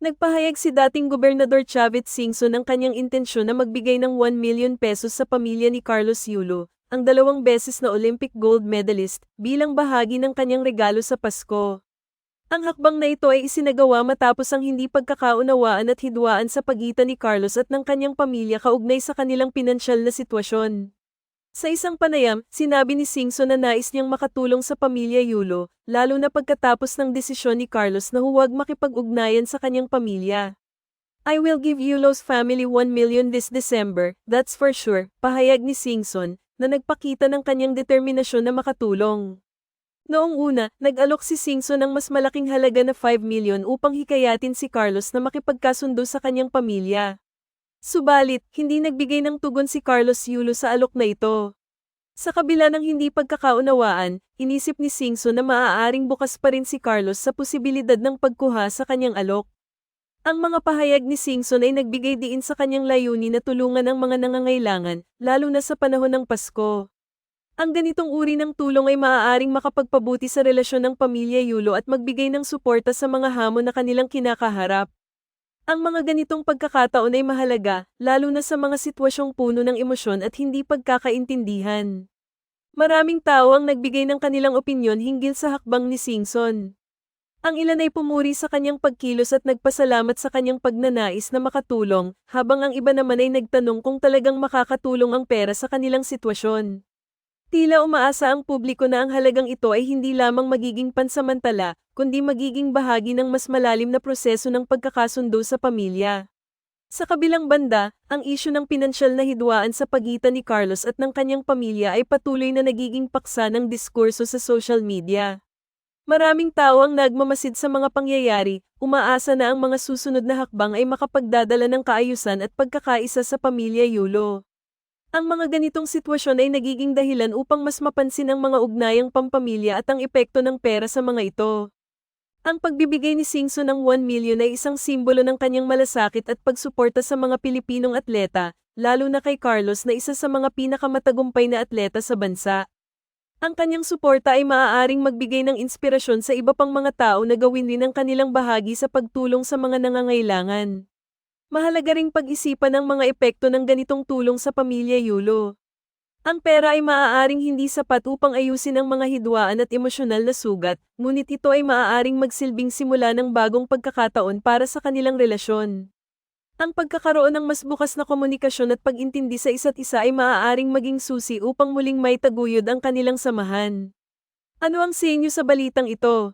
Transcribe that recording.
Nagpahayag si dating Gobernador Chavit Singson ng kanyang intensyon na magbigay ng 1 million pesos sa pamilya ni Carlos Yulo, ang dalawang beses na Olympic gold medalist, bilang bahagi ng kanyang regalo sa Pasko. Ang hakbang na ito ay isinagawa matapos ang hindi pagkakaunawaan at hidwaan sa pagitan ni Carlos at ng kanyang pamilya kaugnay sa kanilang pinansyal na sitwasyon. Sa isang panayam, sinabi ni Singson na nais niyang makatulong sa pamilya Yulo, lalo na pagkatapos ng desisyon ni Carlos na huwag makipag-ugnayan sa kanyang pamilya. I will give Yulo's family 1 million this December, that's for sure, pahayag ni Singson, na nagpakita ng kanyang determinasyon na makatulong. Noong una, nag-alok si Singson ng mas malaking halaga na 5 million upang hikayatin si Carlos na makipagkasundo sa kanyang pamilya. Subalit, hindi nagbigay ng tugon si Carlos Yulo sa alok na ito. Sa kabila ng hindi pagkakaunawaan, inisip ni Singson na maaaring bukas pa rin si Carlos sa posibilidad ng pagkuha sa kanyang alok. Ang mga pahayag ni Singson ay nagbigay diin sa kanyang layunin na tulungan ang mga nangangailangan, lalo na sa panahon ng Pasko. Ang ganitong uri ng tulong ay maaaring makapagpabuti sa relasyon ng pamilya Yulo at magbigay ng suporta sa mga hamon na kanilang kinakaharap. Ang mga ganitong pagkakataon ay mahalaga, lalo na sa mga sitwasyong puno ng emosyon at hindi pagkakaintindihan. Maraming tao ang nagbigay ng kanilang opinyon hinggil sa hakbang ni Singson. Ang ilan ay pumuri sa kanyang pagkilos at nagpasalamat sa kanyang pagnanais na makatulong, habang ang iba naman ay nagtanong kung talagang makakatulong ang pera sa kanilang sitwasyon. Tila umaasa ang publiko na ang halagang ito ay hindi lamang magiging pansamantala, kundi magiging bahagi ng mas malalim na proseso ng pagkakasundo sa pamilya. Sa kabilang banda, ang isyu ng pinansyal na hidwaan sa pagitan ni Carlos at ng kanyang pamilya ay patuloy na nagiging paksa ng diskurso sa social media. Maraming tao ang nagmamasid sa mga pangyayari, umaasa na ang mga susunod na hakbang ay makapagdadala ng kaayusan at pagkakaisa sa pamilya Yulo. Ang mga ganitong sitwasyon ay nagiging dahilan upang mas mapansin ang mga ugnayang pampamilya at ang epekto ng pera sa mga ito. Ang pagbibigay ni Singso ng 1 million ay isang simbolo ng kanyang malasakit at pagsuporta sa mga Pilipinong atleta, lalo na kay Carlos na isa sa mga pinakamatagumpay na atleta sa bansa. Ang kanyang suporta ay maaaring magbigay ng inspirasyon sa iba pang mga tao na gawin din ang kanilang bahagi sa pagtulong sa mga nangangailangan. Mahalaga ring pag-isipan ang mga epekto ng ganitong tulong sa pamilya Yulo. Ang pera ay maaaring hindi sapat upang ayusin ang mga hidwaan at emosyonal na sugat, ngunit ito ay maaaring magsilbing simula ng bagong pagkakataon para sa kanilang relasyon. Ang pagkakaroon ng mas bukas na komunikasyon at pag-intindi sa isa't isa ay maaaring maging susi upang muling may taguyod ang kanilang samahan. Ano ang sa inyo sa balitang ito?